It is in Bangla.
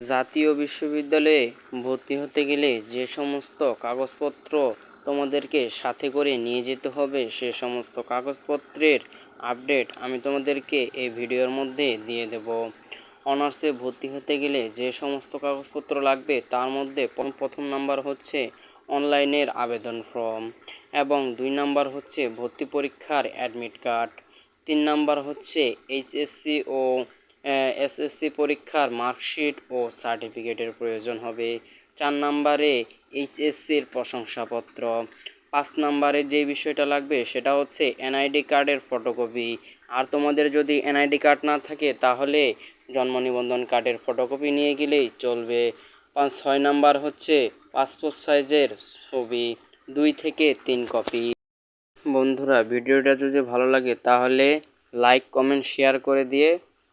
জাতীয় বিশ্ববিদ্যালয়ে ভর্তি হতে গেলে যে সমস্ত কাগজপত্র তোমাদেরকে সাথে করে নিয়ে যেতে হবে, সে সমস্ত কাগজপত্রের আপডেট আমি তোমাদেরকে এই ভিডিওর মধ্যে দিয়ে দেব। অনার্সে ভর্তি হতে গেলে যে সমস্ত কাগজপত্র লাগবে, তার মধ্যে প্রথম নাম্বার হচ্ছে অনলাইনের আবেদন ফর্ম এবং দুই নাম্বার হচ্ছে ভর্তি পরীক্ষার অ্যাডমিট কার্ড। তিন নাম্বার হচ্ছে এইচএসসি ও এসএসসি পরীক্ষার মার্কশিট ও সার্টিফিকেটের প্রয়োজন হবে। চার নাম্বারে এইচএসসির প্রশংসাপত্র। পাঁচ নাম্বারে যে বিষয়টা লাগবে সেটা হচ্ছে এনআইডি কার্ডের ফটোকপি আর তোমাদের যদি এনআইডি কার্ড না থাকে, তাহলে জন্ম নিবন্ধন কার্ডের ফটোকপি নিয়ে গেলেই চলবে। পাঁচ, ছয় নাম্বার হচ্ছে পাসপোর্ট সাইজের ছবি। দুই থেকে তিন কপি বন্ধুরা, ভিডিওটা যদি ভালো লাগে, তাহলে লাইক কমেন্ট শেয়ার করে দিয়ে